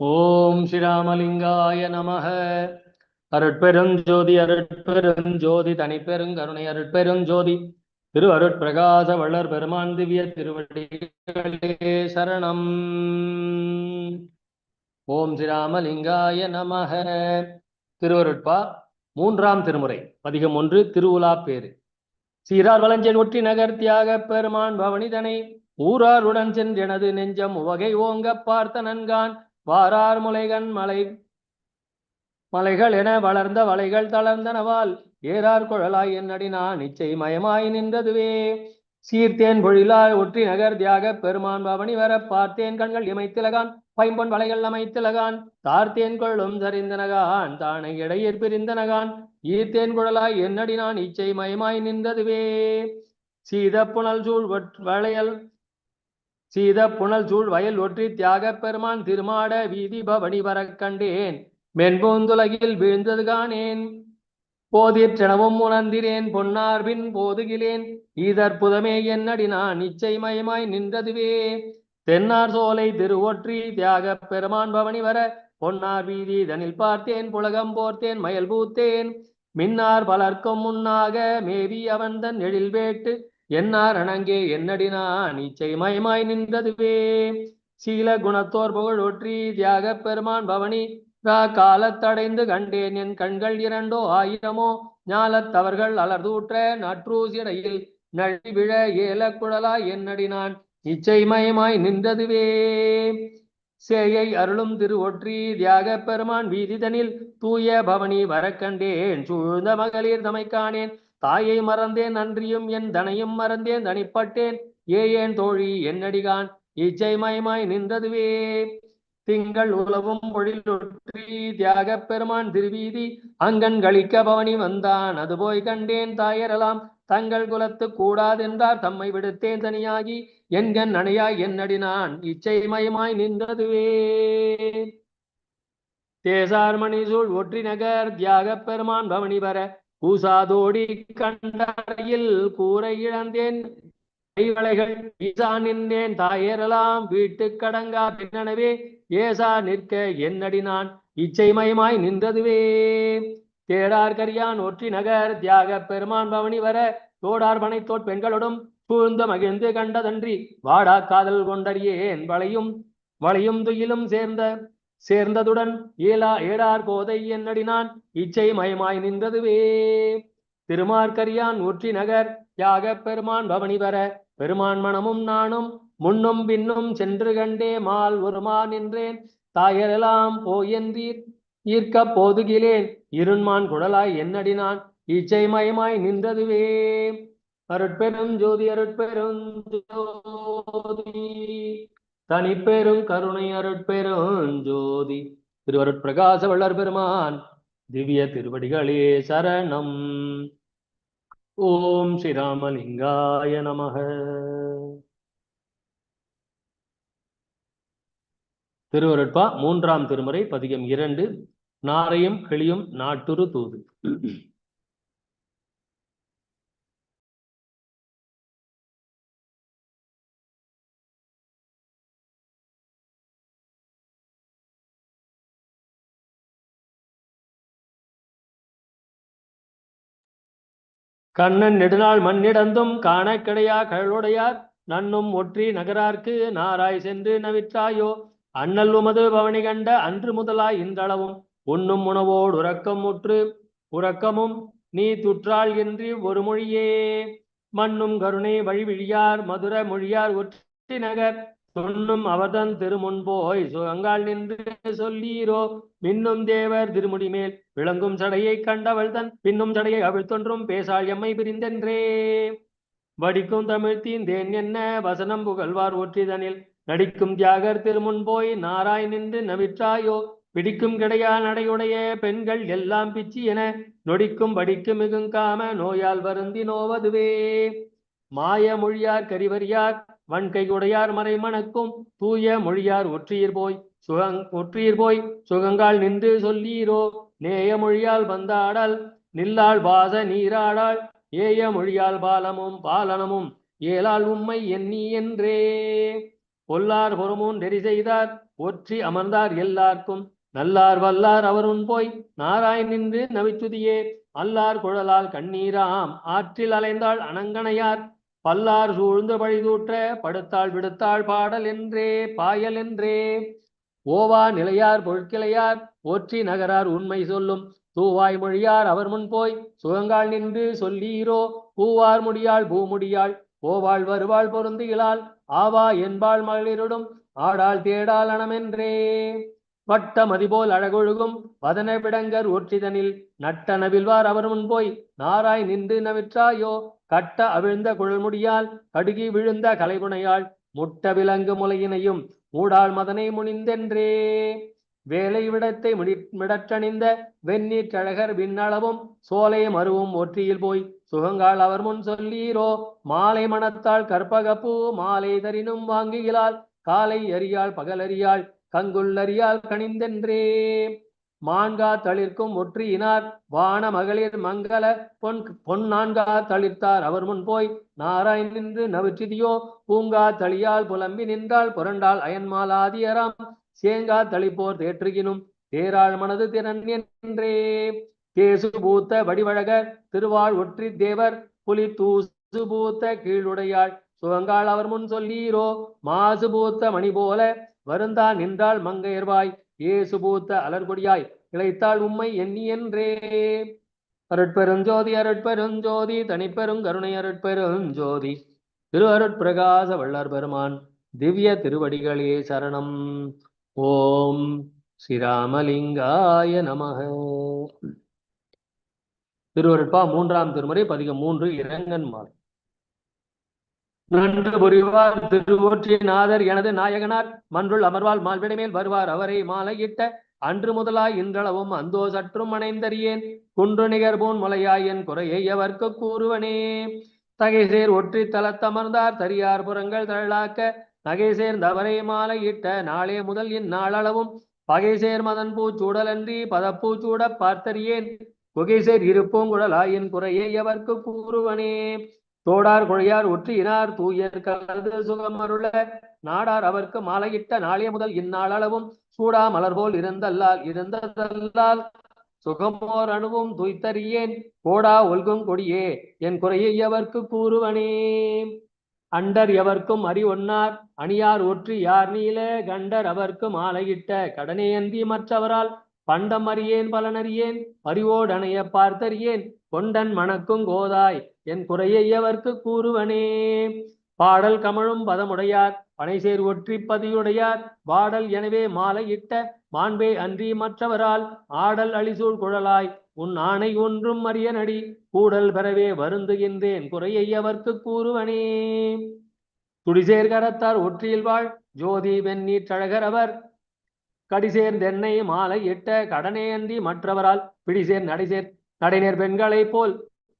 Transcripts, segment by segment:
ஓம் ஸ்ரீராமலிங்காய நமக. அருட்பெருஞ்சோதி அருட்பெருஞ்சோதி தனிப்பெருங்கருணை அருட்பெருஞ்சோதி. திரு அருட்பிரகாச வள்ளர் பெருமான் திவ்ய திருவடிகளே சரணம். ஓம் ஸ்ரீராமலிங்காய நமக. திருவருட்பா மூன்றாம் திருமுறை பதிகம் ஒன்று திருவுலா பேரு சீரார் வளஞ்சன் ஒற்றி நகர் தியாக பெருமான் பவனிதனை. ஊராருடன் சென்றெனது நெஞ்சம் உவகை ஓங்க பார்த்த நன்கான். வாரார் முலைகன் மலை மலைகள் என வளர்ந்த வலைகள் தளர்ந்தனவால் ஏறார் குழலாய் என்னடினான் நிச்சை மயமாய் நின்றதுவே. சீர்த்தேன் பொழிலாய் ஒற்றி நகர் தியாக பெருமான் பவனி வர பார்த்தேன் கண்கள் இமைத்திலகான் பைம்பொன் வலைகள் அமைத்திலகான் தார்த்தேன் கொள்ளும் சரிந்தனகான் தானை இடையிற் பிரிந்தனகான் ஈர்த்தேன் குழலாய் என்னடினான் இச்சை மயமாய் நின்றதுவே. சீத புனல் சூழ் வளையல் சீத புனல் சூழ் வயல் ஒற்றி தியாக பெருமான் திருமாட வீதி பவனி வரக் கண்டேன். மென்பூந்துலகில் வீழ்ந்தது காணேன். போதிற்றெனவும் உணர்ந்திரேன் பொன்னார்பின் போதுகிலேன். ஈதற்புதமே என்னடி நான் நிச்சயமயமாய் நின்றதுவே. தென்னார் சோலை திருவொற்றி தியாகப் பெருமான் பவனி வர பொன்னார் வீதி தனில் பார்த்தேன். புலகம் போர்த்தேன். மயல் பூத்தேன். மின்னார் பலர்க்கும் முன்னாக மேவி அவன் தன் எழில் வேட்டு என்னார் அங்கே என்னடினான் இச்சைமயமாய் நின்றதுவே. சீல குணத்தோர் புகழ் ஒற்றி தியாகப் பெருமான் பவனி ரா காலத்தடைந்து கண்டேன் என் கண்கள் இரண்டோ ஆயிரமோ. ஞாலத்தவர்கள் அலர்தூற்ற நற்றூசிடையில் நழிவிழ ஏல குழலாய் என்னடினான் இச்சைமயமாய் நின்றதுவே. சேயை அருளும் திரு ஒற்றி தியாகப் பெருமான் வீதிதனில் தூய பவனி வரக்கண்டேன் சூழ்ந்த மகளிர் தமை காணேன். தாயை மறந்தேன் நன்றியும் என் தனையும் மறந்தேன் தனிப்பட்டேன். ஏன் தோழி என்னடிகான் இச்சை மயமாய் நின்றதுவே. திங்கள் உலவும் பொழிலொற்றி தியாகப் பெருமான் திருவீதி. அங்கன் களிக்க பவனி வந்தான். அது போய் கண்டேன் தாயரெல்லாம் தங்கள் குலத்து கூடாதென்றார் தம்மை விடுத்தேன் தனியாகி. என்கண் அணையாய் என்னடினான் இச்சைமயமாய் நின்றதுவே. தேசார்மணி சூழ் ஒற்றி நகர் தியாகப் பெருமான் பவனி வர கூசாதோடி கண்டறையில் கூரை இழந்தேன் கைவளைகள் ஈசா நின்றேன். தாயேறலாம். வீட்டு கடங்கா பின்னனவே ஏசா நிற்க என்னடி நான்? இச்சை மயமாய் நின்றதுவே. தேடார் கரியான் ஒற்றி நகர். தியாகப் பெருமான் பவனி வர. தோடார் பனைத்தோட் பெண்களோடும் சூழ்ந்த மகிழ்ந்து கண்டதன்றி வாடா காதல் கொண்டறியேன். வளையும் வளையும் துயிலும் சேர்ந்த சேர்ந்ததுடன் ஏலா ஏடார் கோதை என்னடினான்? இச்சை மயமாய் நின்றதுவே. திருமார்கரியான் ஒற்றி நகர் யாக பெருமான் பவனி வர பெருமான் மனமும் நானும் முன்னும் பின்னும் சென்று கண்டே மால் ஒருமா நின்றேன். தாயரெல்லாம் போயென்றீர் ஈர்க்க போதுகிலேன். இருண்மான் குடலாய் என்னடினான்? இச்சை மயமாய் நின்றதுவே. அருட்பெரும் ஜோதி அருட்பெரும் ஜோதி. தனிப்பெரும் கருணை அருட்பெரும் ஜோதி திருவருட்பிரகாச வள்ளர் பெருமான் திவ்ய திருவடிகளே சரணம். ஓம் ஸ்ரீராமலிங்காய நமக. திருவருட்பா மூன்றாம் திருமுறை பதிகம் இரண்டு நாரையும் கிளியும் நாட்டுரு தூது. கண்ணன் நெடுநாள் மண்ணிடந்தும் காண கிடையா கழலுடையார் நன்னும் ஒற்றி நகரார்க்கு நாராய் சென்று நவிற்றாயோ. அண்ணல் உமது பவனி கண்ட அன்று முதலாய் இன்றளவும் உண்ணும் உணவோடு உறக்கம் முற்று உறக்கமும் நீ துற்றாள் என்று ஒரு மொழியே. மண்ணும் கருணை வழிவிழியார் மதுர மொழியார் ஒற்றி நகர். சொன்னும் அவர்தன் திருமுன் போய் சுகங்கால் நின்று சொல்லீரோ மின்னும் தேவர் திருமுடி மேல் விளங்கும் சடையை கண்டவள் தன் பின்னும் சடையை அவிழ்த்தொன்றும் பேசாள் எம்மை பிரிந்தென்றே. வடிக்கும் தமிழ்த்தீன் தேன் என்ன? வசனம் புகழ்வார் ஒற்றிதனில் நடிக்கும் தியாகர் திருமுன் போய் நாராய் நின்று நவிற்றாயோ? பிடிக்கும் கிடையா நடையுடைய பெண்கள் எல்லாம் பிச்சி என நொடிக்கும் படிக்கு மிகுங்காம நோயால் வருந்தி நோவதுவே மாய மொழியார் கரிவரியார் வன்கை உடையார் மறைமணக்கும் தூய மொழியார் ஒற்றியர் போய் சுகங் ஒற்றியர் போய் சுகங்கால் நின்று சொல்லீரோ நேய மொழியால் வந்தாடால் நில்லாள் வாச நீராடாள் ஏய மொழியால் பாலமும் பாலனமும் ஏலால் உம்மை எண்ணி என்றே. பொல்லார் பொறுமுன் நெறி செய்தார் ஒற்றி அமர்ந்தார் எல்லார்க்கும் நல்லார் வல்லார் அவருன் போய் நாராய் நின்று நவிச்சுதியே அல்லார் குழலால் கண்ணீராம் ஆற்றில் அலைந்தாள் அனங்கனையார் பல்லார் சூழ்ந்து பழிதூற்ற படுத்தாள் விடுத்தாள் பாடல் என்றே பாயல் என்றே. ஓவா நிலையார் பொருட்கிளையார் போற்றி நகரார் உண்மை சொல்லும். தூவாய் மொழியார் அவர் முன் போய் சுகங்கால் நின்று சொல்லீரோ. பூவார் முடியாள் பூமுடியாள் ஓவாள் வருவாள் பொருந்துகிலாள் ஆவா என்பாள் மகளிருடும் ஆடாள் தேடாள் அணமென்றே வட்ட மதிபோல் அழகொழுகும் வதன விடங்கர் ஒற்றிதனில் நட்ட நவில்வார் அவர் முன் போய் நாராய் நின்று நவிற்றாயோ. கட்ட அவிழ்ந்த குழல்முடியால் கடுகி விழுந்த கலைபுனையாள் முட்ட விலங்கு முலையினையும் மூடாள் மதனை முனிந்தென்றே. வேலை விடத்தை மிடற்றணிந்த வெந்நீற்றழகர் விண்ணளவும் சோலை மருவும் ஒற்றியில் போய் சுகங்கால் அவர் முன் சொல்லீரோ மாலை மணத்தால் கற்பகப்பூ மாலை தரினும் வாங்குகிறாள் காலை அறியாள் பகலறியாள் கங்குள்ளறியாள் கணிந்தென்றே மான்கா தளிர்க்கும் ஒற்றியினார் வான மகளிர் மங்கள பொன் பொன் நான்கா தளிர்த்தார். அவர் முன் போய் நாராயண் நின்று நவிற்றிதியோ பூங்கா தளியால் புலம்பி நின்றாள் புரண்டாள் அயன்மாலாதியராம் சேங்கா தளிப்போர் தேற்றுகினும் தேராள் மனது திறன் என்றே. தேசு பூத்த வடிவழகர் திருவாள் ஒற்றி தேவர் புலி தூசு பூத்த கீழுடையாள். சுகங்காள் அவர் முன் சொல்லீரோ மாசு பூத்த மணி போல வருந்தா நின்றாள் மங்கையர்வாய். ஏசு பூத்த அலர்கொடியாய் இழைத்தாள் உம்மை எண்ணி என்றே. அருட்பெருஞ்சோதி அருட்பெருஞ்சோதி தனிப்பெரும் கருணை அருட்பெருஞ்சோதி. திரு அருட்பிரகாச வள்ளர் பெருமான் திவ்ய திருவடிகளே சரணம். ஓம் ஸ்ரீராமலிங்காய நமக. திருவருட்பா மூன்றாம் திருமுறை பதிகம் மூன்று இரங்கன்மார் நன்று புரிவார் திருவொற்றிநாதர் எனது நாயகனார். மன்றுள் அமர்வால் மால்விடமேல் வருவார். அவரை மாலையிட்ட அன்று முதலாய் இன்றளவும் அந்தோ சற்றும் அணைந்தறியேன். குன்று நிகர்போன் முலையாய் என் குறையை எவர்க்கு கூறுவனே? தகைசேர் ஒற்றி தலத்தமர்ந்தார் தரியார் புறங்கள் தழலாக்க. நகை சேர்ந்தவரை மாலையிட்ட நாளே முதல் இந்நாளளவும் பகைசேர் மதன் பூச்சூடலன்றி பதப்பூச்சூட பார்த்தறியேன். குகைசேர் இருப்பூங்குழலாய் என் குறையை எவர்க்கு கூறுவனே? தோடார் குழையார் ஒற்றியினார் தூயர் கலந்து சுகமருள. நாடார் அவர்க்கு மாலையிட்ட நாளே முதல் இந்நாளளவும் சூடா மலர்போல் இருந்தல்லால் இருந்ததல்லால் சுகமோர் அணுவும் துய்த்தறியேன். கோடா ஒல்கும் கொடியே என் குறையை எவர்க்கு கூறுவனே? அண்டர் எவர்க்கும் அறி ஒன்னார் அணியார் ஒற்றி யார் நீல? கண்டர் அவர்க்கு மாலையிட்ட அந்தி மற்றவரால் பண்டம் அறியேன் பலனறியேன் பரிவோடணைய பார்த்தறியேன். கொண்டன் மணக்கும் கோதாய் என் குறையை எவர்க்கு கூறுவனே? பாடல் கமழும் பதமுடையார் பனைசேர் ஒற்றி பதியுடையார். பாடல் எனவே மாலையிட்ட மாண்பே அன்றி மற்றவரால். ஆடல் அழிசூழ் குழலாய். உன் ஆணை ஒன்றும் அரியனடி. கூடல் பெறவே வருந்துகின்றேன் குறையை அவர்க்கு கூறுவனே. துடிசேர் கரத்தார் ஒற்றியில் வாழ். ஜோதி வெண்ணீற்றழகர் அவர். கடிசேர்ந்தென்னை மாலை இட்ட கடனே அன்றி மற்றவரால். பிடிசேர் நடைசேர் நடைநேர் பெண்களைப் போல்.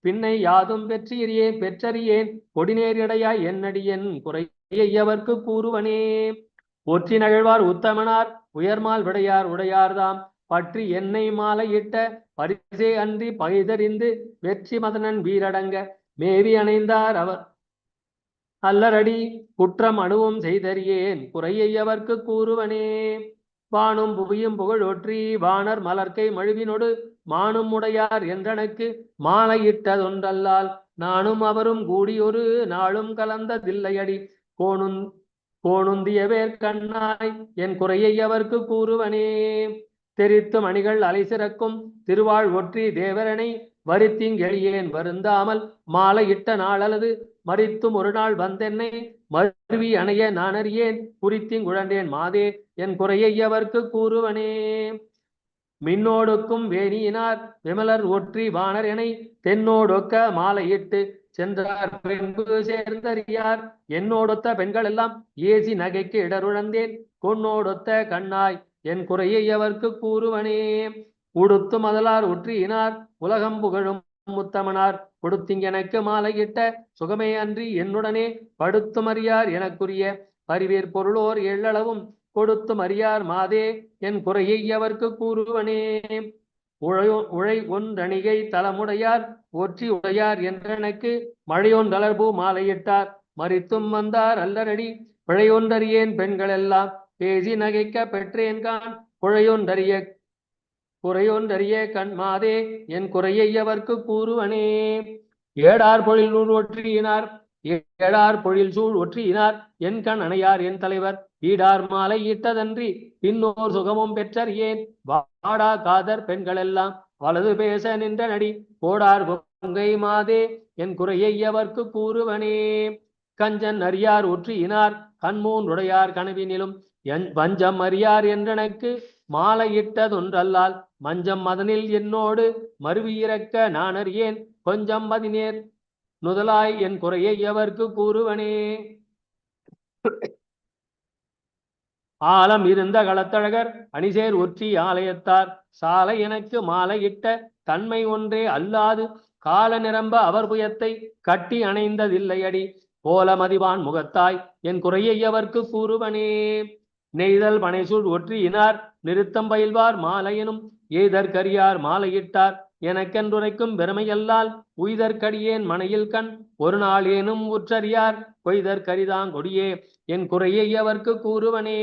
பின்னை யாதும் பெற்றியறியேன் பெற்றறியேன் கொடிநேரடையாய் என்னடியன் குறையை எவர்க்கு கூறுவனே? ஒற்றி நகழ்வார் உத்தமனார் உயர்மால் விடையார் உடையார்தாம். பற்றி என்னை மாலையிட்ட பரிசே அன்றி பகைதறிந்து வெற்றி மதனன் வீரடங்க. மேவி அணைந்தார் அவர். அல்லரடி குற்றம் அணுவும் செய்தறியேன் குறையை கூறுவனே? வானும் புவியும் புகழொற்றி வானர் மலர்க்கை மழுவினொடு மானும் உடையார் என்றனக்கு மாலையிட்டதொன்றல்லால் நானும் அவரும் கூடியொரு நாளும் கலந்ததில்லையடி. கோணுந் கோணுந்தியவேர் கண்ணாய் என் குறையை அவர்க்கு கூறுவனே. தெரித்து மணிகள் அலைசிறக்கும் திருவாள் ஒற்றி தேவரனை வரித்திங்கெளியேன் வருந்தாமல் மாலையிட்ட நாளல்லது மறித்தும் ஒரு நாள் வந்தென்னை மருவி அணைய நானறியேன் குறித்திங்குழன்றேன் மாதே என் குறையை அவர்க்கு கூறுவனே. மின்னோடுக்கும் வேணியினார் விமலர் ஒற்றி வாணர் என தென்னோடொக்க மாலையிட்டு சென்றார் பின்பு சேர்ந்தறியார். என்னோடொத்த பெண்கள் எல்லாம் ஏசி நகைக்கு இடருழந்தேன். கொன்னோடொத்த கண்ணாய் என் குறையை அவர்க்கு கூறுவனே? உடுத்து மதலார் ஒற்றியினார் உலகம் புகழும் முத்தமனார். கொடுத்திங்கெனக்கு மாலையிட்ட சுகமே அன்றி என்னுடனே படுத்துமறியார் எனக்குரிய பரிவேற் பொருளோர் எள்ளளவும் கொடுத்து மறியார் மாதே என் குறையை அவர்க்கு கூறுவனே? உழையோ உழை ஒன்றணிகை தலமுடையார் ஒற்றி உடையார் என்றெனக்கு மழையொன்றலர்பூ மாலையிட்டார். மறித்தும் வந்தார் அல்லரடி பிழையொன்றறியேன் பெண்களெல்லாம். பேசி நகைக்க பெற்றேன் கான் குழையொன்றறிய குறையொன்றறிய கண் மாதே என் குறையை அவர்க்கு கூறுவனே? ஏடார் பொழில் நூல் ஒற்றியினார் ஏழார் பொழில் சூழ் ஒற்றியினார் என் கண் அணையார் என் தலைவர் ஈடார் மாலை ஈட்டதன்றி பின்னோர் சுகமும் பெற்றர் ஏன்? வாடா காதர் பெண்களெல்லாம் வலது பேச நின்ற நடி போடார் பொங்கை மாதே என் குறையை அவர்க்கு கூறுவனே? கஞ்சன் அறியார் ஒற்றியினார் கண்மூன் உடையார் கனவினிலும் என் வஞ்சம் அறியார் என்றனக்கு மாலையிட்டதொன்றல்லால் மஞ்சம் மதனில் என்னோடு மறுவியிறக்க நான் அறியேன் கொஞ்சம் பதினேர் முதலாய் என் குறையை எவர்க்கு கூறுவனே? ஆலம் இருந்த களத்தழகர் அணிசேர் ஒற்றி ஆலயத்தார். சாலை எனக்கு மாலையிட்ட தன்மை ஒன்றே அல்லாது கால நிரம்ப அவர் புயத்தை கட்டி அணைந்ததில்லையடி. போல மதிவான் முகத்தாய் என் குறையை எவர்க்கு கூறுவனே? நெய்தல் பனைசூழ் ஒற்றியினார் நிறுத்தம் பயில்வார் மாலையனும். ஏதற்கரியார் மாலையிட்டார் எனக்கென்றுரைக்கும் பெருமையல்லால் உய்தற்கடியேன் மனையில் கண். ஒரு நாள் ஏனும் உற்றறியார் கொய்தற்கரிதாங் கொடியே என் குறையை அவர்க்கு கூறுவனே?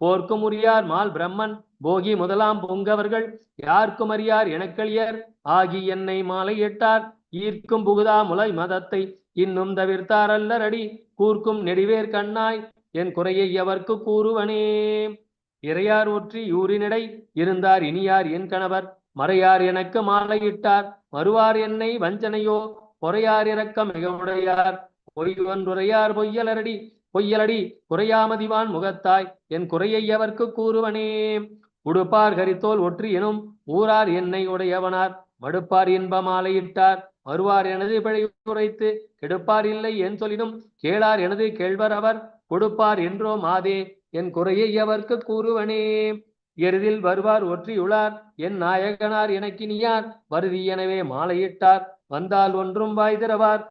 போர்க்கும் உரியார் மால் பிரம்மன் போகி முதலாம் பொங்கவர்கள். யார்க்கும் அறியார் எனக்களியர்? ஆகி என்னை மாலையிட்டார் ஈர்க்கும் புகுதா முலை மதத்தை இன்னும் தவிர்த்தார் அல்லரடி கூர்க்கும் நெடிவேர் கண்ணாய் என் குறையை எவர்க்கு கூறுவனே? இறையார் ஒற்றி யூரினிடை இருந்தார் இனியார் என் கணவர். மறையார் எனக்கு மாலையிட்டார். மறுவார் என்னை வஞ்சனையோ பொறையார் இறக்க மிகவுடையார். உடையார் பொய் ஒன்றுரையார் பொய்யலரடி பொய்யலடி குறையாமதிவான் முகத்தாய். என் குறையை எவர்க்கு கூறுவனே? உடுப்பார் கரித்தோல் ஒற்றி எனும் ஊரார் என்னை உடையவனார். மடுப்பார் இன்ப மாலையிட்டார். வருவார் எனது பிழை உரைத்து கெடுப்பார் இல்லை என் சொல்லினும் கேளார் எனது கேள்வர் அவர். கொடுப்பார் என்றோ மாதே என் குறையை அவர்க்கு கூறுவனே? எருதில் வருவார் ஒற்றியுளார் என் நாயகனார் எனக்கினியார் வருதி எனவே மாலையிட்டார் வந்தால் ஒன்றும் வாய் திறவார்.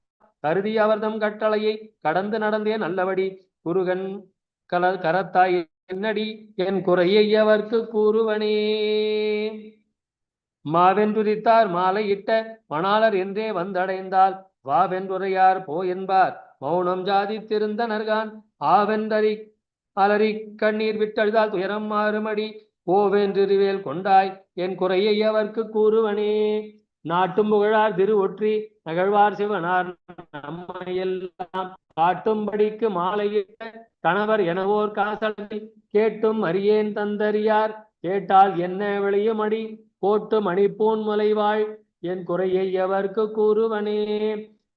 கருதி அவர்தம் கட்டளையை கடந்து நடந்தே நல்லபடி. குருகன் கல கரத்தாய் என்னடி? என் குறையை அவர்க்கு கூறுவனே? மாவென்றுரித்தார் மாலையிட்ட மணாளர் என்றே வந்தடைந்தால் வாவென்றுரையார் போ என்பார் மௌனம் ஜாதித்திருந்தனர்கான். ஆவென்றறி அலறி கண்ணீர் விட்டழுதால் துயரம் மாறுமடி. ஓவென்றிருவேல் கொண்டாய் என் குறையை அவர்க்கு கூறுவனே. நாட்டும் புகழார் திரு ஒற்றி நகழ்வார் சிவனார் நம்மையெல்லாம் காட்டும்படிக்கு மாலையிட்ட கணவர் எனவோர் காசலை கேட்டும் அறியேன் தந்தறியார். கேட்டால் என்ன விளையுமடி? கோட்டு மணிப்பூன் முலைவாள் என் குறையை எவர்க்கு கூறுவனே.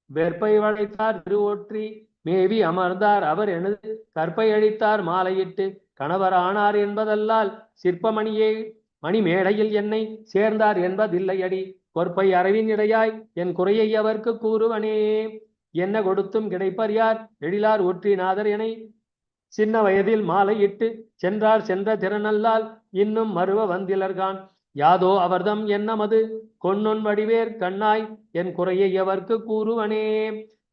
வெற்பை வளைத்தார் திரு ஒற்றி மேவி அமர்ந்தார் அவர் எனது கற்பை அழித்தார் மாலையிட்டு கணவர் ஆனார் என்பதல்லால் சிற்பமணியே மணி மேடையில் என்னை சேர்ந்தார் என்பதில்லையடி. பொறுப்பை அரவின் இடையாய் என் குறையை அவர்க்கு கூறுவனே. என்ன கொடுத்தும் கிடைப்பர் யார்? எழிலார் ஒற்றிநாதர் என சின்ன வயதில் மாலையிட்டு சென்றார் சென்ற திறனல்லால் இன்னும் மறுவ வந்திலர்கான். யாதோ அவர்தம் என்னமது? கொன்னொன் வடிவேர் கண்ணாய் என் குறையை எவர்க்கு கூறுவனே.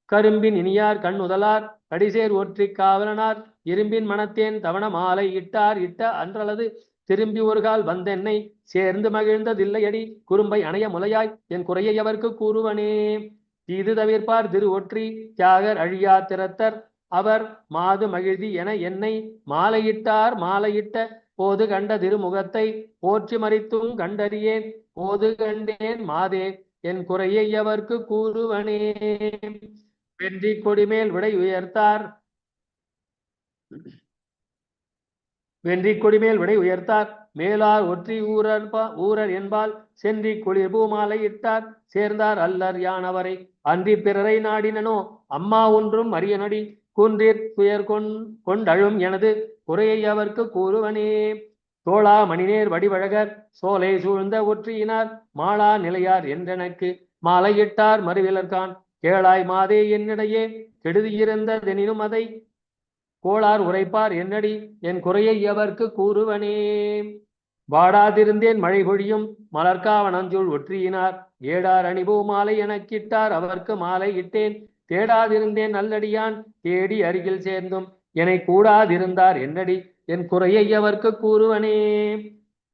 கரும்பின் இனியார் கண்ணுதலார் கடிசேர் ஒற்றி காவலனார் இரும்பின் மனத்தேன் தவண மாலை இட்டார் இட்ட அன்றளது திரும்பி ஒரு கால் வந்தென்னை சேர்ந்து மகிழ்ந்ததில்லையடி குறும்பை அணைய முலையாய் என் குறையை அவர்க்கு கூறுவனே. தீது தவிர்ப்பார் திரு ஒற்றி தியாகர் அழியா திறத்தர் அவர் மாது மகிழ்தி என என்னை மாலையிட்டார் மாலையிட்ட போது கண்ட திருமுகத்தை போற்றி மறித்தும் கண்டறியேன் போது கண்டேன் மாதே என் குறையை அவர்க்கு கூறுவனே. வென்றி கொடிமேல் விடை உயர்த்தார் வென்றி கொடிமேல் விடை உயர்த்தார். மேலார் ஒற்றி ஊரர் ஊரர் என்பால் சென்றி குளிர் பூமாலை இட்டார். சேர்ந்தார் அல்லர் யானவரை. அன்றி பிறரை நாடினனோ? அம்மா ஒன்றும் அரியனடி. குன்றிற் துயர் கொண் கொண்டழும் எனது குறையை அவர்க்கு கூறுவனே. தோளா மணிநேர் வடிவழகர். சோலை சூழ்ந்த ஒற்றியினார். மாளா நிலையார் என்றெனக்கு. மாலையிட்டார் மறுவிலர்கான் கேளாய் மாதே என்னிடையே. கெடுதியிருந்த தெனினும் அதை கோளார் உரைப்பார் என்னடி? என் குறையை எவர்க்கு கூறுவனே? வாடாதிருந்தேன் மழை பொழியும் மலர்காவனஞ்சூழ் ஒற்றியினார். ஏடார் அணிபூ மாலை எனக்கிட்டார் அவர்க்கு மாலை இட்டேன். தேடாதிருந்தேன் நல்லடியான் தேடி அருகில் சேர்ந்தும். என்னை கூடாதிருந்தார் என்னடி? என் குறையை எவர்க்கு கூறுவனே?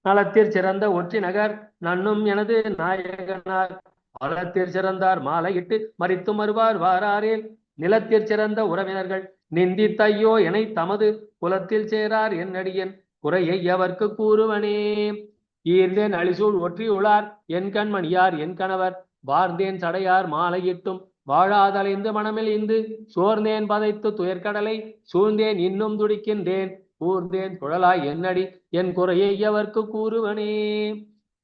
நலத்திற் சிறந்த ஒற்றி நகர் நன்னும் எனது நாயகனார். பலத்திற் சிறந்தார் மாலையிட்டு மறித்து மறுவார் வாராரேல். நிலத்திற் சிறந்த உறவினர்கள் நிந்தித்தையோ எனை தமது குலத்தில் சேரார் என்னடியன் குறையை அவர்க்கு கூறுவனே? ஈர்ந்தேன் அழிசூழ் ஒற்றியுளார் என் கண்மணியார் என் கணவர்? வார்ந்தேன் சடையார் மாலையிட்டும் வாழாதலைந்து மனமில் இந்து. சோர்ந்தேன் பதைத்து துயர்கடலை. சூழ்ந்தேன் இன்னும் துடிக்கின்றேன். கூர்ந்தேன் குழலாய் என்னடி என் குறையை எவர்க்கு கூறுவனே?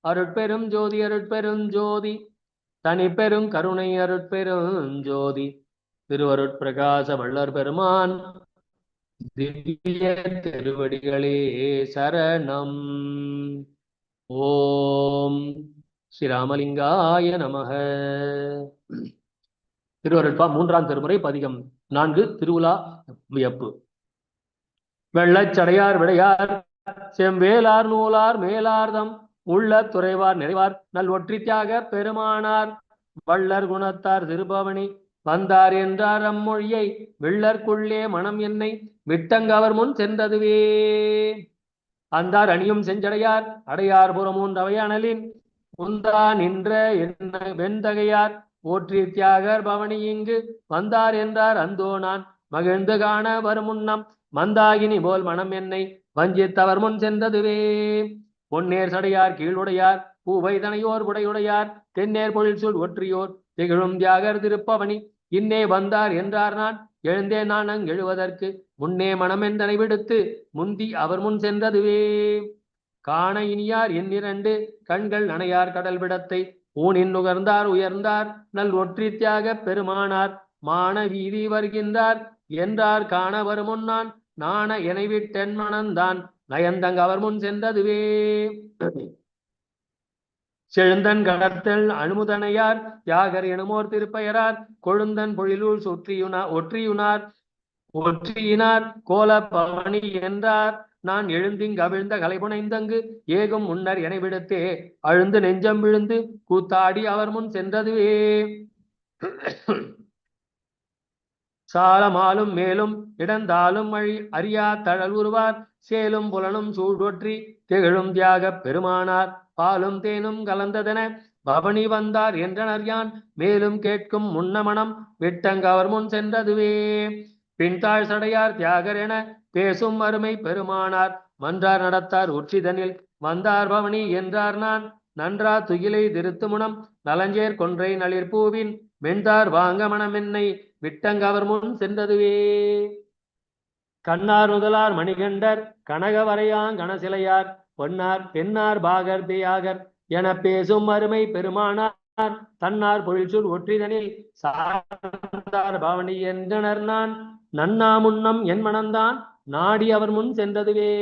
அருட்பெரும் ஜோதி அருட்பெரும் ஜோதி. தனிப்பெரும் கருணை அருட்பெரும் ஜோதி. திருவருட்பிரகாச வள்ளர் பெருமான் திவ்ய திருவடிகளே சரணம். ஓம் ஸ்ரீராமலிங்காய நமக. திருவருட்பா மூன்றாம் திருமுறை பதிகம் நான்கு திருவுலா வியப்பு. வெள்ளச்சடையார் விடையார் செம்வேலார் நூலார் மேலார்தம் உள்ள துறைவார் நிறைவார் நல் ஒற்றி தியாக பெருமானார் வள்ளர் குணத்தார் திருபவனி வந்தார் என்றார் அம்மொழியை. வெள்ளற்குள்ளே மனம் என்னை விட்டங்கவர் முன் சென்றதுவே. அந்தார் அணியும் செஞ்சடையார் அடையார் புறமூன்றவை அனலின் உந்தா நின்ற என்ன வெந்தகையார் போற்றி தியாகர் பவனி இங்கு. வந்தார் என்றார் அந்தோ நான் மகிழ்ந்து காண வருமுன்னம் மந்தாகினி போல் மனம் என்னை வஞ்சித்தவர் முன் சென்றதுவே. பொன்னேர் சடையார் கீழுடையார் பூவை தனையோர் உடையுடையார் தென்னேர் பொழில் சூழ் ஒற்றியோர் திகழும் தியாகர் திருப்பவனி. இன்னே வந்தார் என்றார் நான். எழுந்தேன் நான் அங்கு எழுவதற்கு முன்னே மனமென்றனை விடுத்து முந்தி அவர் முன் சென்றதுவே. காண இனியார் எண்ணிரண்டு கண்கள் நனையார் கடல் விடத்தை. ஊனின் நுகர்ந்தார் உயர்ந்தார் நல் ஒற்றி தியாக பெருமானார். மான வீதி வருகின்றார் என்றார் காண வருமுன்னான் நாண எனை விட்டென் மனந்தான் நயந்தங்க அவர் முன் சென்றதுவே. செழுந்தன் கடத்தல் அனுமுதனையார் யாகர் எனுமோர் திருப்பெயரார் கொழுந்தன் பொழிலூர் சுற்றியுனா ஒற்றியுனார் ஒற்றியினார் கோல பவனி என்றார். நான் எழுந்திங் அவிழ்ந்த கலைபுனைந்தங்கு ஏகும் முன்னர் என விடுத்தே. அழுந்து நெஞ்சம் விழுந்து கூத்தாடி அவர் முன் சென்றதுவே. சாலமாலும் மேலும் இடந்தாலும் வழி அறியா தழல் உருவார். சேலும் புலனும் சூழொற்றி திகழும் தியாகப் பெருமானார். பாலும் தேனும் கலந்ததென பவனி வந்தார் என்றனர் யான் மேலும் கேட்கும் முன்னமணம் விட்டங்க அவர் முன் சென்றதுவே. பின்தாழ் சடையார் தியாகர் என பேசும் அருமை பெருமானார். மன்றார் நடத்தார் உச்சிதனில் வந்தார் பவனி என்றார் நான். நன்றா துகிலை திருத்துமுனம் நலஞ்சேர் கொன்றை நளிர் பூவின் மென்றார் வாங்க மனமென்னை விட்டங்க அவர் முன் சென்றதுவே. கண்ணார் முதலார் மணிகண்டர் கனகவரையாங் கணசிலையார் பொன்னார் பெண்ணார் பாகர் தியாகர் என பேசும் அருமை பெருமானார். தன்னார் பொழில்சூழ் ஒற்றிதனில் சார்ந்தார் பவனி என்றனர் நான். நன்னா முன்னம் என் மனந்தான் நாடி அவர் முன் சென்றதுவே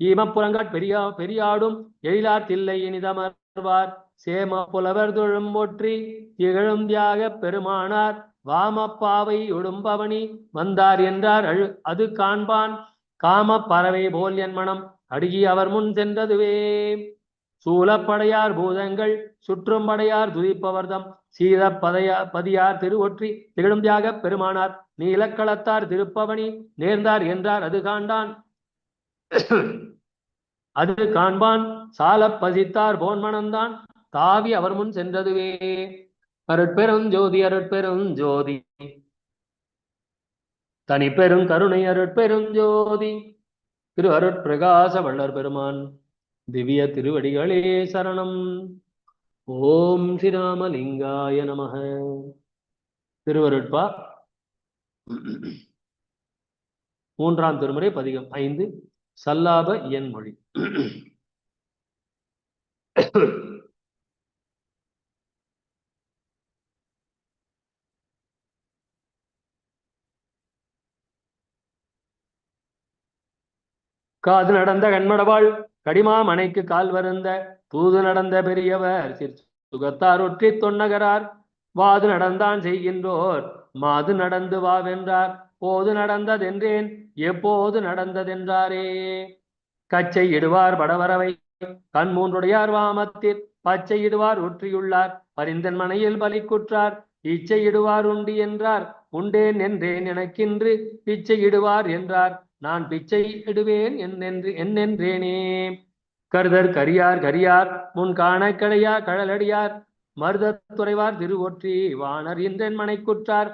ஈமப்புறங்காட் பெரியா பெரியாடும் எழிலார் தில்லை இனிதமர்வார். சேம புலவர் தொழும் ஒற்றி திகழும் தியாக பெருமானார். வாமப்பாவை உடும்பவனி வந்தார் என்றார் அழு அது காண்பான். காம பறவை போல் என் மனம் அடுகி அவர் முன் சென்றதுவே. சூலப்படையார் பூதங்கள் சுற்றும் படையார் துதிப்பவர்தம் சீத பதையா பதியார் திருவொற்றி திகழும் தியாக பெருமானார். நீலக்களத்தார் திருப்பவனி நேர்ந்தார் என்றார் அது காண்டான் அது காண்பான். சால பசித்தார் போன்மனந்தான் தாவி அவர் முன் சென்றதுவே. அருட்பெரும் ஜோதி அருட்பெரும் ஜோதி. தனி பெரும் கருணை அருட்பெரும் ஜோதி. திரு அருட்பிரகாச வள்ளர் பெருமான் திவ்ய திருவடிகளே சரணம். ஓம் ஸ்ரீராமலிங்காய நமக. திருவருட்பா. மூன்றாம் திருமுறை பதிகம் ஐந்து சல்லாப என் மொழி காது நடந்த கண்மடவாள் கடிமா மனைக்கு கால் வருந்த தூது நடந்த பெரியவர் சிற் சுகத்தார் ஒற்றி தொன்னகரார். வாது நடந்தான் செய்கின்றோர் மாது நடந்து வாவென்றார் போது நடந்ததென்றேன் எப்போது நடந்ததென்றாரே. கச்சை இடுவார் படவரவை கண் மூன்றுடையார் வாமத்தில். பச்சை இடுவார் ஒற்றியுள்ளார் பரிந்தன் மனையில் பலிக்குற்றார் இச்சை இடுவார் உண்டு என்றார் உண்டேன் என்றேன் எனக்கின்று பிச்சை இடுவார் என்றார். நான் பிச்சை இடுவேன் என்னென்று என்னென்றேனே கருதர் கரியார் கரியார் முன் காண கடையா கழலடியார். மருதத் துறைவார் திருவொற்றி வாணர் இன்றென் மனைக்குற்றார்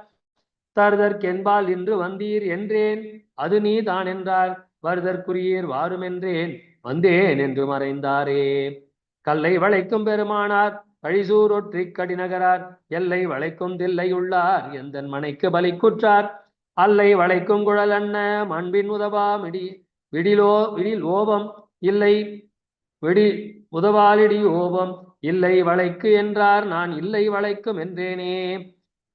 தருதற்கென்பால் இன்று வந்தீர் என்றேன் அது நீ தான் என்றார். வருதற்குரியர் வாருமென்றேன் வந்தேன் என்று மறைந்தாரே. கல்லை வளைக்கும் பெருமானார் பழிசூரொற்றி கடிநகரார். எல்லை வளைக்கும் தில்லை உள்ளார் எந்தன் மனைக்கு பலிக்குற்றார் குற்றார். அல்லை வளைக்கும் குழல் அண்ண மண்பின் உதவா மிடி விடிலோ விடில் ஓபம் இல்லை விடி உதவாலிடி ஓபம் இல்லை வளைக்கு என்றார் நான் இல்லை வளைக்கும் என்றேனே.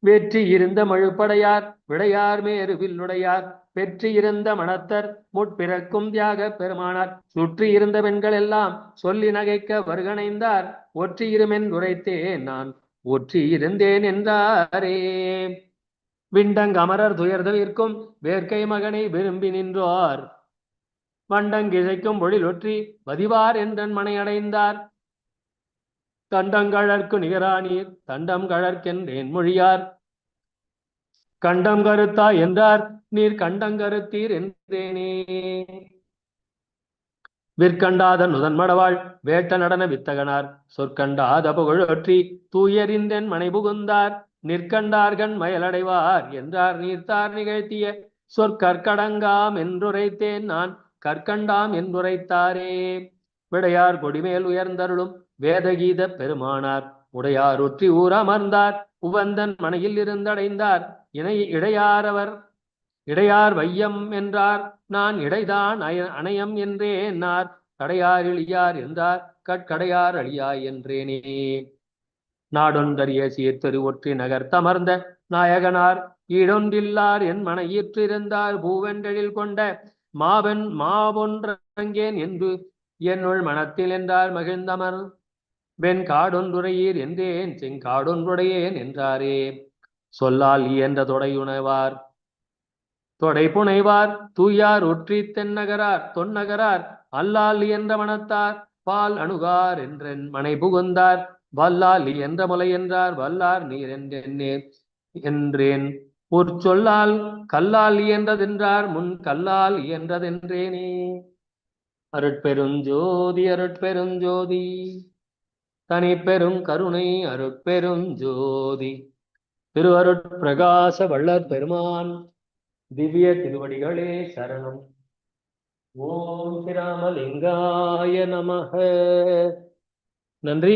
வெற்றி இருந்த மழுப்படையார் விடையார் மேருவில் நுடையார் பெற்றி இருந்த மணத்தர் முற்பிறக்கும் தியாக பெருமானார். சுற்றி இருந்த பெண்கள் எல்லாம் சொல்லி நகைக்க வருகணைந்தார் ஒற்றி இருமென் உரைத்தேன் நான் ஒற்றி இருந்தேன் என்றாரே. விண்டங் அமரர் துயர்தவிற்கும் வேர்க்கை மகனை விரும்பி நின்றோர். வண்டங்கிழைக்கும் பொழில் ஒற்றி வதிவார் என்றன் மனை அடைந்தார். கண்டங்கழற்கு நிகரானீர் தண்டம் கழற்கென்றேன் மொழியார் கண்டம் கருத்தா என்றார் நீர் கண்டங்கருத்தீர் என்றேனே. விற்கண்டாத நுதன்மடவாள் வேட்ட நடன வித்தகனார். சொற்கண்டாத புகழொற்றி தூயறிந்தென் மனை புகுந்தார். நிற்கண்டார்கண் மயலடைவார் என்றார் நீர்த்தார் நிகழ்த்திய சொற்கற்கடங்காம் என்றுரைத்தேன் நான் கற்கண்டாம் என்றுரைத்தாரே. விடையார் கொடிமேல் உயர்ந்தருளும் வேதகீத பெருமானார். உடையார் ஒற்றி ஊர் அமர்ந்தார். உவந்தன் மனையில் இருந்தடைந்தார். இணை இடையாரவர் இடையார் வையம் என்றார். நான் இடைதான் அய அணையம் என்றேன் நார் கடையார் இழியார் என்றார். கட்கடையார் அழியாய் என்றேனே. நாடொன்றறிய சீர்த்தரு ஒற்றி நகர் தமர்ந்த நாயகனார். ஈடொன்றில்லார் என் மனையிற்றிருந்தார் பூவென்றழில் கொண்ட மாவன் மாவொன்றங்கேன் என்று என்னுள் மனத்தில் என்றார் மகிழ்ந்தமர். வெண் காடொன்றுடையீர் என்றேன் செங்காடொன்றுடையேன் என்றாரே. சொல்லால் இயன்ற தொடையுணவார். தொடை புனைவார் தூயார் ஒற்றி தென்னகரார் தொன்னகரார் அல்லால் இயன்ற மனத்தார் பால் அணுகார் என்றென் மனை புகுந்தார். வல்லால் என்ற மலை என்றார் வல்லார் நீர் என்றென்னேன் என்றேன். ஒரு சொல்லால் கல்லால் இயன்றதென்றார் முன் கல்லால் இயன்றதென்றேனே. அருட்பெருஞ்சோதி அருட்பெருஞ்சோதி தனி பெரும் கருணை அருட்பெருஞ்சோதி. திரு அருட்பிரகாச வள்ளற் பெருமான் திவ்ய திருவடிகளே சரணம். ஓம் ஸ்ரீராமலிங்காய நமக. நன்றி.